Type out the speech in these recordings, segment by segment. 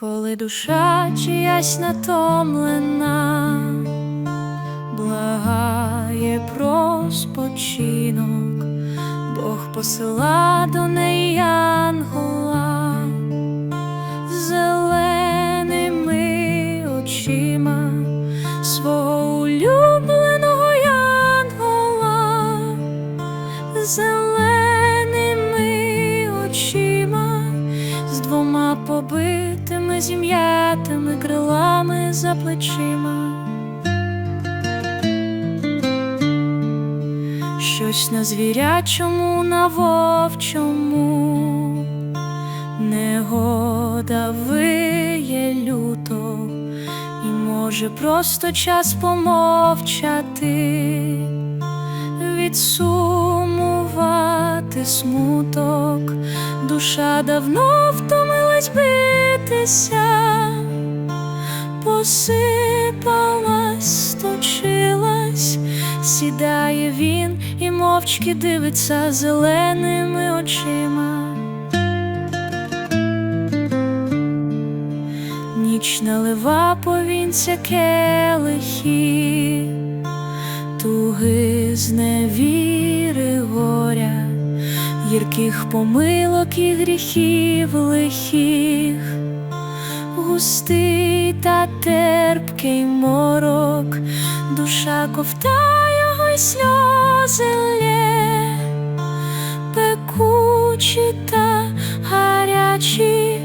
Коли душа чиясь натомлена, благає про спочинок, Бог посила до неї янгола зеленими очима свого улюбленого янгола, зеленими зім'ятими крилами за плечима. Щось на звірячому, на вовчому, негода виє люто, і може просто час помовчати, відсумувати смуток, душа давно втомилась битися, посипалась, сточилась, сідає він і мовчки дивиться зеленими очима. Ніч налива повінця келихи, туги горя, гірких помилок і гріхів лихих, густий та терпкий морок, душа ковта його й сльози лє, пекучі та гарячі.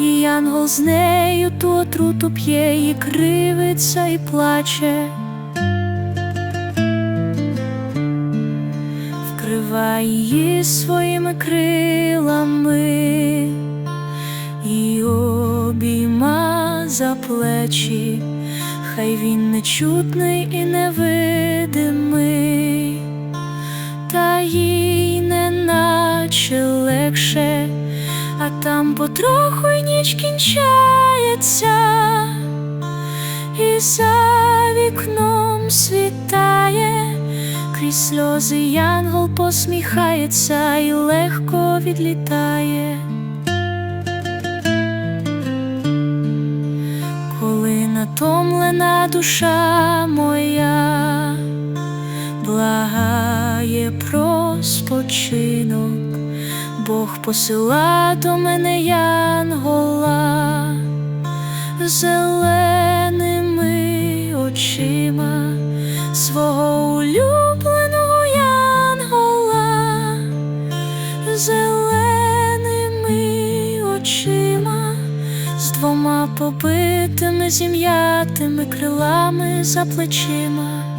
І янгол з нею ту отруту п'є, і кривиться і плаче, вкриває її своїми крилами і обійма за плечі, хай він нечутний і невидимий, та їй неначе легше а там потроху й ніч кінчається, і за крізь сльози янгол посміхається і легко відлітає. Коли натомлена душа моя благає про спочинок. Бог посила до мене янгола зеленими з побитими зім'ятими крилами за плечима.